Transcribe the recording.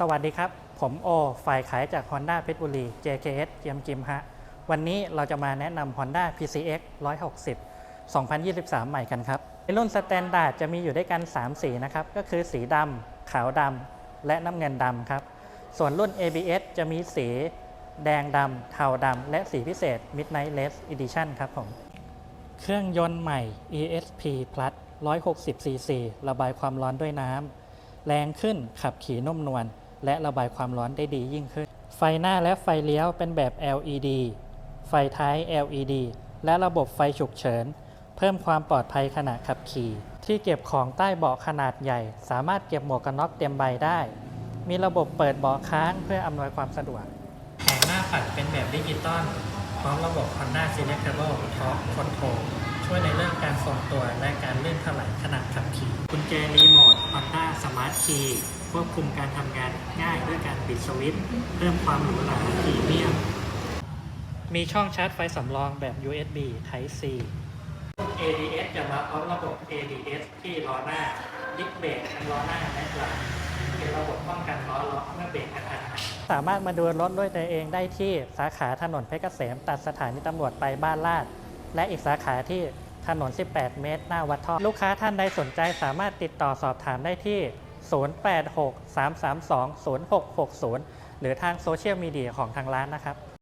สวัสดีครับ ผมโอ ฝ่ายขายจาก Honda เพชรบุรี JKS เจียมจิมฮะ วันนี้เราจะมาแนะนำ Honda PCX 160 2023 ใหม่กันครับ ในรุ่นสแตนดาร์ดจะมีอยู่ด้วยกัน 3 สีนะครับ ก็คือสีดำ ขาวดำ และน้ำเงินดำครับ ส่วนรุ่น ABS จะมีสี แดงดำ เทาดำ และสีพิเศษ Midnight Red Edition ครับผม เครื่องยนต์ใหม่ ESP Plus 160 cc ระบายความร้อนด้วยน้ำ แรงขึ้นขับขี่นุ่มนวล และระบายความร้อนได้ดียิ่งขึ้น ไฟหน้าและไฟเลี้ยวเป็นแบบ LED ไฟท้าย LED และระบบไฟฉุกเฉิน เพิ่มความปลอดภัยขณะขับขี่ ที่เก็บของใต้เบาะขนาดใหญ่ สามารถเก็บหมวกกันน็อกเต็มใบได้ มีระบบเปิดเบาะค้างเพื่ออำนวยความสะดวกแผงหน้าปัดเป็นแบบดิจิตอลพร้อมระบบ Honda Selectable Torque Control ช่วยในเรื่องการทรงตัวและการเลื่อนถลายขณะขับขี่กุญแจรีโมท Honda Smart Key ควบคุมการทำงานง่ายด้วยการปิดสวิตช์เพิ่มความหรูหราพรีเมียม มีช่องชาร์จไฟสำรองแบบ USB Type C ADS จะมาพร้อมระบบ ADS ที่ล้อหน้าดิสเบรกทั้งล้อหน้าและหลังเป็นระบบป้องกันล้อล็อกเมื่อเบรกกระทันหันสามารถมาดูรถด้วยตัวเองได้ที่สาขาถนนเพชรเกษมตัดสถานีตำรวจไปบ้านลาด และอีกสาขาที่ถนน 18 เมตร หน้าวัดท่อ ลูกค้าท่านใดสนใจสามารถติดต่อสอบถามได้ที่ 086 332 0660 หรือทางโซเชียลมีเดียของทางร้านนะครับ